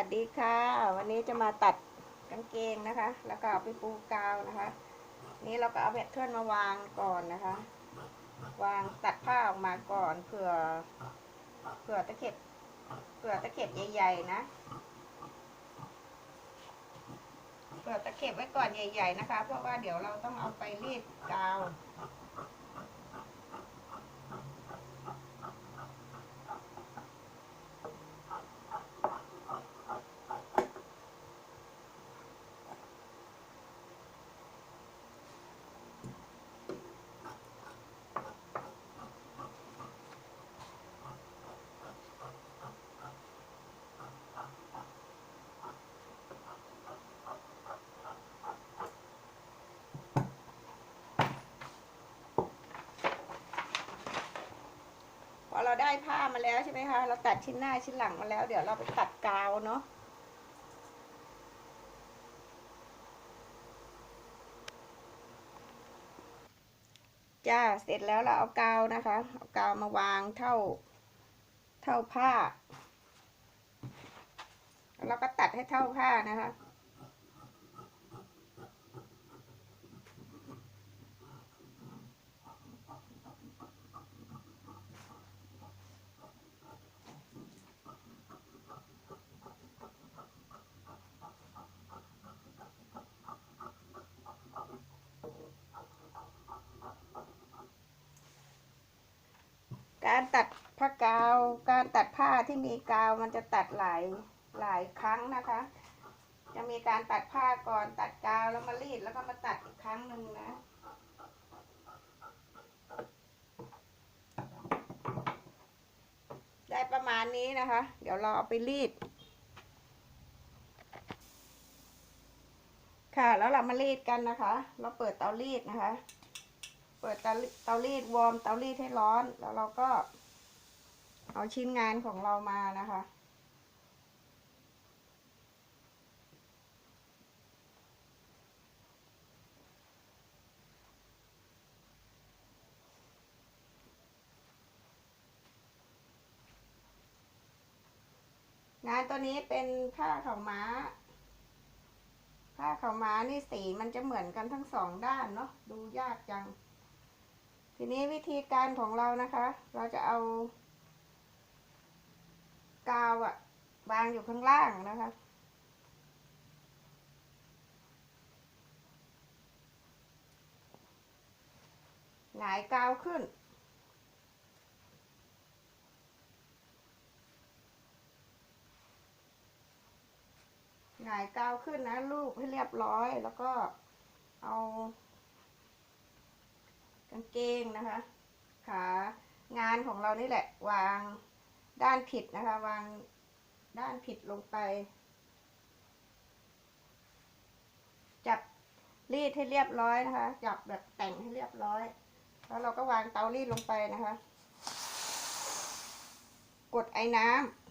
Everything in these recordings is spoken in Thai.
วัสดีค่ะ วันนี้จะมาตัดกางเกงนะคะ แล้วก็เอาไปปูกาวนะคะ นี้เราก็เอาแพทเทิร์นมาวางก่อนนะคะ วางตัดผ้าออกมาก่อนเผื่อเผื่อตะเข็บเผื่อตะเข็บใหญ่ๆนะเผื่อตะเข็บไว้ก่อนใหญ่ ๆนะคะ เพราะว่าเดี๋ยวเราต้องเอาไปรีดกาว เราได้ผ้ามาแล้วใช่ไหมคะ เราตัดชิ้นหน้าชิ้นหลังมาแล้ว เดี๋ยวเราไปตัดกาวเนาะจ้าเสร็จแล้วเราเอากาวนะคะ เอากาวมาวางเท่าเท่าผ้า แล้วก็ตัดให้เท่าผ้านะคะ การตัดผ้ากาว การตัดผ้าที่มีกาวมันจะตัดหลายหลายครั้งนะคะ จะมีการตัดผ้าก่อนตัดกาวแล้วมารีดแล้วก็มาตัดอีกครั้งหนึ่งนะได้ประมาณนี้นะคะ เดี๋ยวเราเอาไปรีด ค่ะ แล้วเรามารีดกันนะคะ เราเปิดเตารีดนะคะ ปิดเตาเตารีดวอร์มเตารีดให้ร้อน แล้วเราก็ เอาชิ้นงานของเรามานะคะ งานตัวนี้เป็นผ้าขาวม้าผ้าขาวม้านี่สีมันจะเหมือนกันทั้งสองด้านเนาะดูยากจัง ทีนี้วิธีการของเรานะคะ เราจะเอา กาวอะวางอยู่ข้างล่างนะคะหงายกาวขึ้น หงายกาวขึ้นนะ ลูบให้เรียบร้อยแล้วก็เอาางเกงนะคะ ขางานของเรานี่แหละ วางด้านผิดนะคะ วางด้านผิดลงไป จับรีดให้เรียบร้อยนะคะ จับแบบแต่งให้เรียบร้อย แล้วเราก็วางเตารีดลงไปนะคะ กดไอ้น้ำ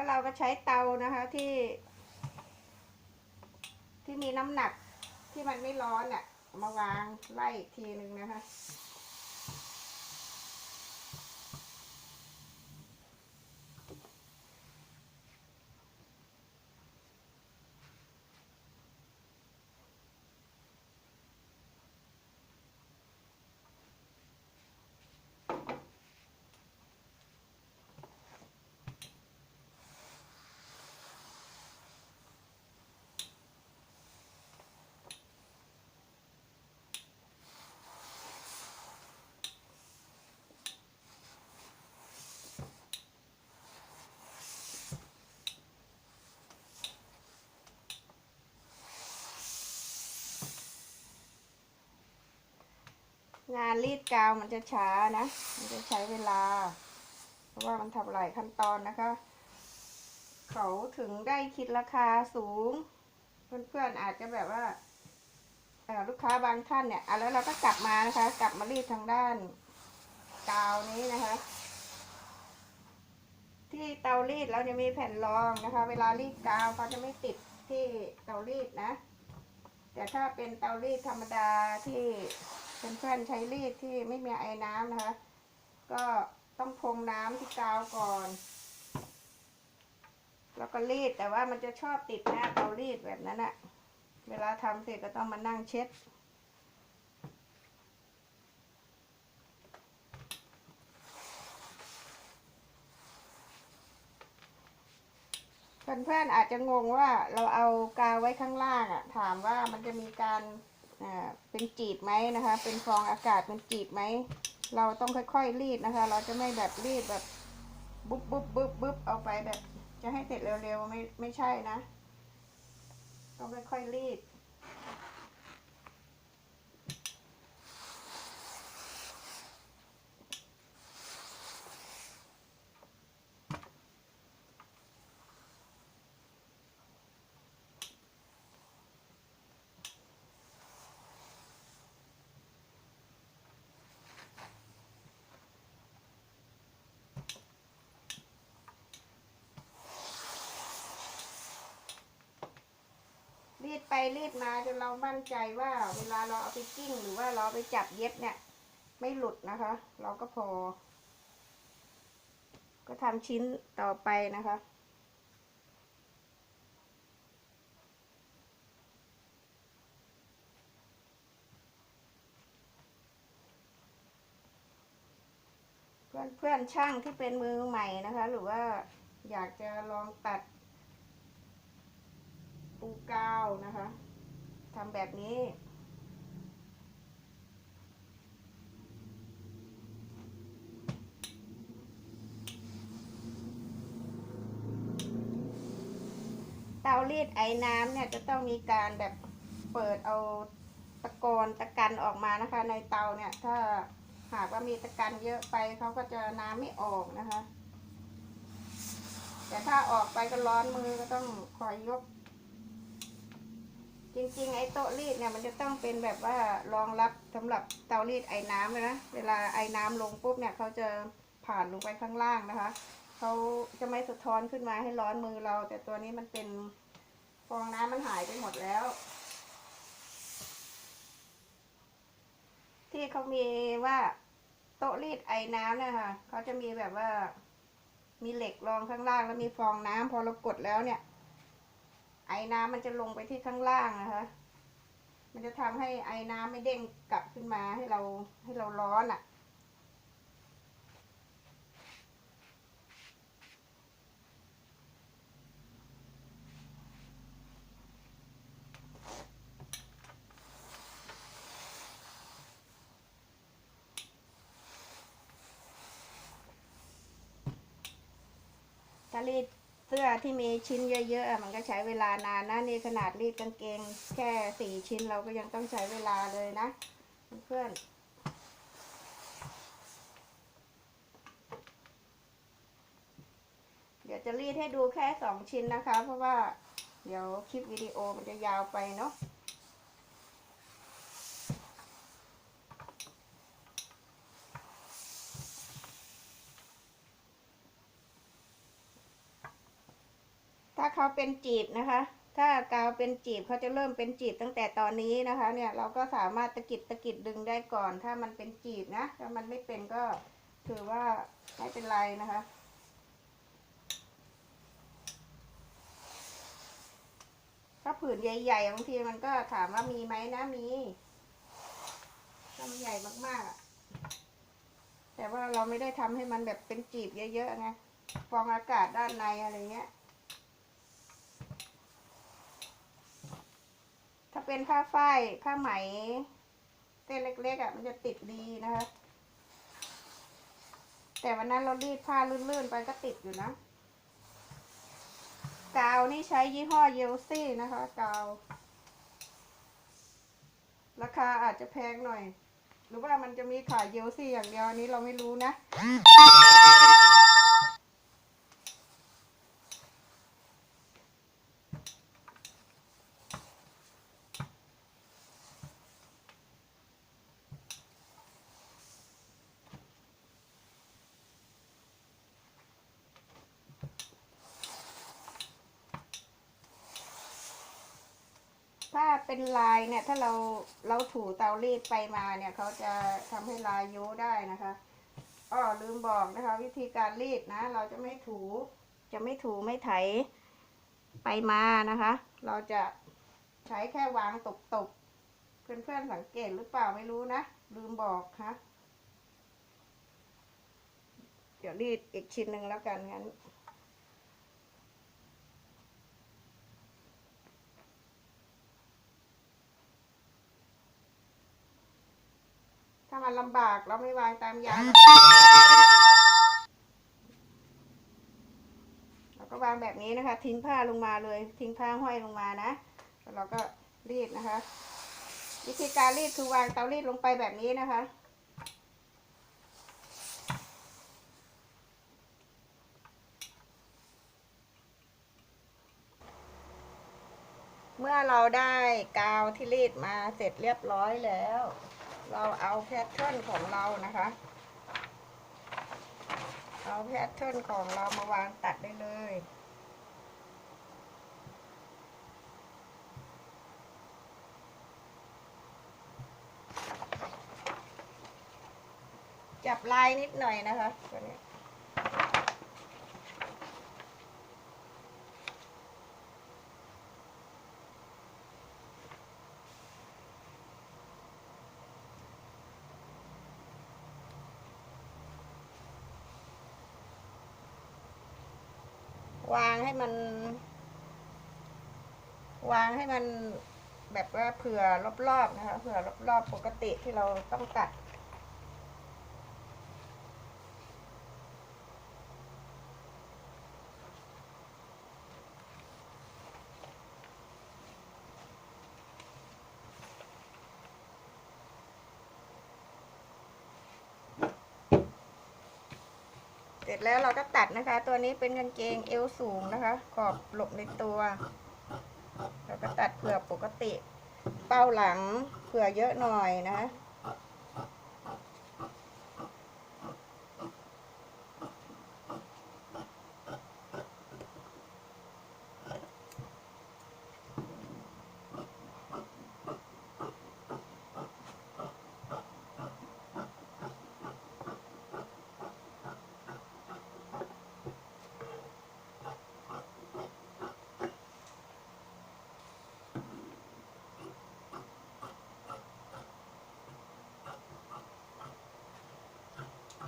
แล้วเราก็ใช้เตานะคะที่ ที่มีน้ำหนักที่มันไม่ร้อนอะ่ะ มาวางไล่ทีหนึ่งนะคะ งานรีดกาวมันจะช้านะ มันจะใช้เวลา เพราะว่ามันทำหลายขั้นตอนนะคะ เขาถึงได้คิดราคาสูง เพื่อนๆอาจจะแบบว่าลูกค้าบางท่านเนี่ยอะแล้วเราก็กลับมานะคะ กลับมารีดทางด้านกาวนี้นะคะ ที่เตารีดเราจะมีแผ่นรองนะคะ เวลารีดกาวเขาจะไม่ติดที่เตารีดนะ แต่ถ้าเป็นเตารีดธรรมดาที่ เพื่อนๆใช้รีดที่ไม่มีไอ้น้ำนะคะ ก็ต้องพรมน้ำที่กาวก่อน แล้วก็รีดแต่ว่ามันจะชอบติดหน้าเตารีดแบบนั้นอะเวลาทำเสร็จก็ต้องมานั่งเช็ดเพื่อนๆอาจจะงงว่าเราเอากาวไว้ข้างล่างอะถามว่ามันจะมีการ เป็นจีบไหมนะคะ เป็นฟองอากาศเป็นจีบไหม เราต้องค่อยๆรีดนะคะ เราจะไม่แบบรีดแบบบุ๊บบุ๊บบุ๊บบุ๊บเอาไปแบบ จะให้เสร็จเร็วๆไม่ไม่ใช่นะ ต้องค่อยๆรีด ไปรีดมาจนเรามั่นใจว่าเวลาเราเอาไปกิ้งหรือว่าเราไปจับเย็บเนี่ย ไม่หลุดนะคะ เราก็พอ ก็ทำชิ้นต่อไปนะคะเพื่อนเพื่อนๆช่างที่เป็นมือใหม่นะคะ หรือว่าอยากจะลองตัด ปูกาวนะคะทำแบบนี้ เตารีดไอ้น้ำเนี่ยจะต้องมีการแบบเปิดเอาตะกอนตะกันออกมานะคะ ในเตาเนี่ย ถ้าหากว่ามีตะกันเยอะไปเขาก็จะน้ำไม่ออกนะคะ แต่ถ้าออกไปก็ร้อนมือก็ต้องคอยยก จริงๆ ไอ้โต๊ะรีดเนี่ยมันจะต้องเป็นแบบว่ารองรับสำหรับเตารีดไอ้น้ำเลยนะ เวลาไอ้น้ำลงปุ๊บเนี่ยเขาจะผ่านลงไปข้างล่างนะคะ เขาจะไม่สะท้อนขึ้นมาให้ร้อนมือเรา แต่ตัวนี้มันเป็นฟองน้ำมันหายไปหมดแล้ว ที่เขามีว่าโต๊ะรีดไอ้น้ำเนี่ยค่ะเขาจะมีแบบว่ามีเหล็กรองข้างล่างแล้วมีฟองน้ำพอเรากดแล้วเนี่ย ไอ้น้ำมันจะลงไปที่ข้างล่างนะคะ มันจะทำให้ไอ้น้ำไม่เด้งกลับขึ้นมาให้เราให้เราร้อนอะ่ะถ้ารีด เสื้อที่มีชิ้นเยอะๆมันก็ใช้เวลานานนะนี่ขนาดรีดกางเกง แค่สี่ชิ้นเราก็ยังต้องใช้เวลาเลยนะ เพื่อนเดี๋ยวจะรีดให้ดูแค่สองชิ้นนะคะ เพราะว่าเดี๋ยวคลิปวิดีโอมันจะยาวไปเนาะ ถ้าเขาเป็นจีบนะคะ ถ้ากาวเป็นจีบเขาจะเริ่มเป็นจีบตั้งแต่ตอนนี้นะคะ เนี่ยเราก็สามารถตะกิดตะกิดดึงได้ก่อน ถ้ามันเป็นจีบนะถ้ามันไม่เป็นก็ถือว่าไม่เป็นไรนะคะถ้าผืนใหญ่ๆบางทีมันก็ถามว่ามีไหมนะมีถ้ามันใหญ่มากๆ แต่ว่าเราไม่ได้ทำให้มันแบบเป็นจีบเยอะๆไงฟองอากาศด้านในอะไรเงี้ย ถ้าเป็นผ้าฝ้ายผ้าไหม เส้นเล็กๆอะ มันจะติดดีนะคะ แต่วันนั้นเรารีดผ้าลื่นๆไปก็ติดอยู่นะกาวนี่ใช้ยี่ห้อเยลซี่นะคะกาว ราคาอาจจะแพงหน่อย หรือว่ามันจะมีขายเยลซี่อย่างเดียวอันนี้เราไม่รู้นะ ถ้าเป็นลายเนี่ยถ้าเราเราถูเตารีดไปมาเนี่ยเขาจะทำให้ลายโย้ได้นะคะอ้อลืมบอกนะคะ วิธีการรีดนะ เราจะไม่ถูจะไม่ถูไม่ไถไปมานะคะ เราจะใช้แค่วางตบๆเพื่อนๆสังเกตหรือเปล่าไม่รู้นะ ลืมบอกค่ะเดี๋ยวรีดอีกชิ้นหนึ่งแล้วกันงั้น ถ้ามันลำบากเราไม่วางตามยางเราก็วางแบบนี้นะคะ ทิ้งผ้าลงมาเลย ทิ้งผ้าห้อยลงมานะแล้วเราก็รีดนะคะ วิธีการรีดคือวางเตารีดลงไปแบบนี้นะคะเมื่อเราได้กาวที่รีดมาเสร็จเรียบร้อยแล้ว เราเอาแพทเทิร์นของเรานะคะ เอาแพทเทิร์นของเรามาวางตัดได้เลยจับลายนิดหน่อยนะคะตัวนี้ มัน วางให้มันแบบว่าเผื่อรอบๆนะคะ เผื่อรอบๆปกติที่เราต้องตัด ร็จแล้วเราก็ตัดนะคะ ตัวนี้เป็นกางเกงเอวสูงนะคะ ขอบหลบในตัว เราก็ตัดเผื่อปกติ เป้าหลังเผื่อเยอะหน่อยนะ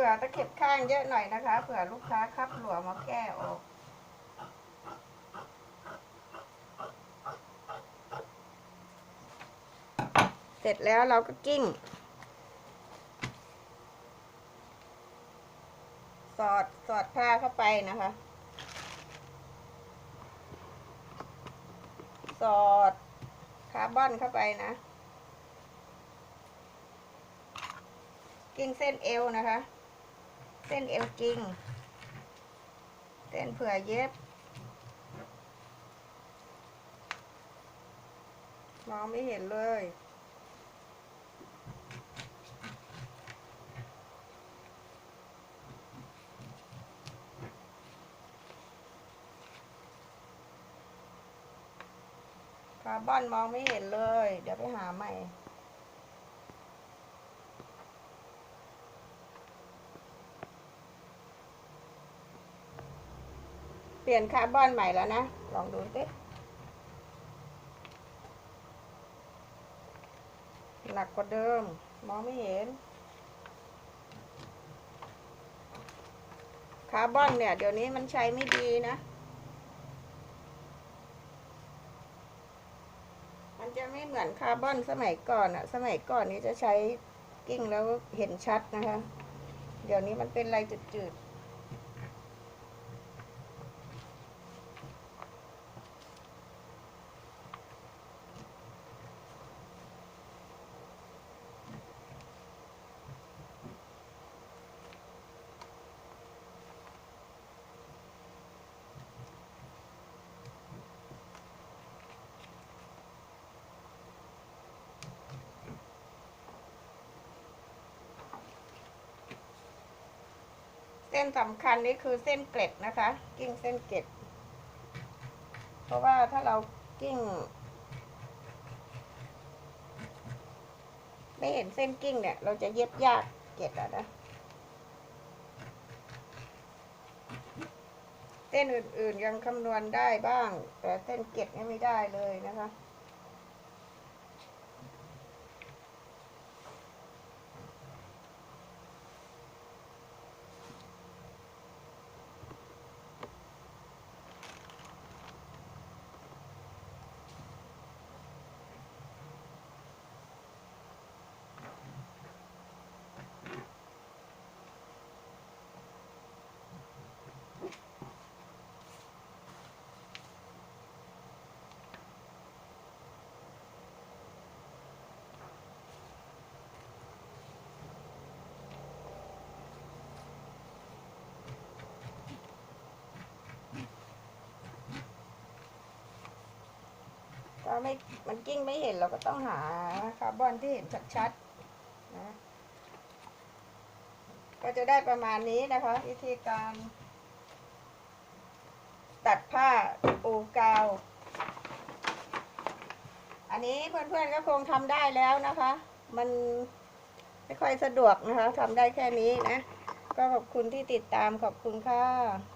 ผื่อตะเข็บข้างเยอะหน่อยนะคะ เผื่อลูกค้าคับหลวมมาแก้ออกเสร็จแล้วเราก็กิ้ง สอดสอดผ้าเข้าไปนะคะ สอดคาร์บอนเข้าไปนะ กิ้งเส้นเอวนะคะ เส้นเอวกิ้งเส้นเผื่อเย็บ มองไม่เห็นเลย คาร์บอนมองไม่เห็นเลย เดี๋ยวไปหาใหม่ ปลี่ยนคาร์บอนใหม่แล้วนะ ลองดูสิหนักกว่าเดิม มองไม่เห็น คาร์บอนเนี่ย เดี๋ยวนี้มันใช้ไม่ดีนะ มันจะไม่เหมือนคาร์บอนสมัยก่อนอะสมัยก่อนนี้จะใช้กิ้งแล้วเห็นชัดนะคะ เดี๋ยวนี้มันเป็นลายจืดๆ ส้นสำคัญนี้คือเส้นเกล็ดนะคะ กิ้งเส้นเกล็ด เพราะว่าถ้าเรากิ้ง ไม่เห็นเส้นกิ้งเนี่ย เราจะเย็บยากเกล็ดอะนะเส้นอื่นๆยังคำนวณได้บ้าง แต่เส้นเกล็ดนี่ไม่ได้เลยนะคะ ไม่มันกิ้งไม่เห็นเราก็ต้องหาคาร์บอนที่เห็นชัดๆนะก็จะได้ประมาณนี้นะคะ วิธีการ ตัดผ้าปูกาว อันนี้เพื่อนๆก็คงทำได้แล้วนะคะ มันไม่ค่อยสะดวกนะคะทำได้แค่นี้นะ ก็ขอบคุณที่ติดตามขอบคุณค่ะ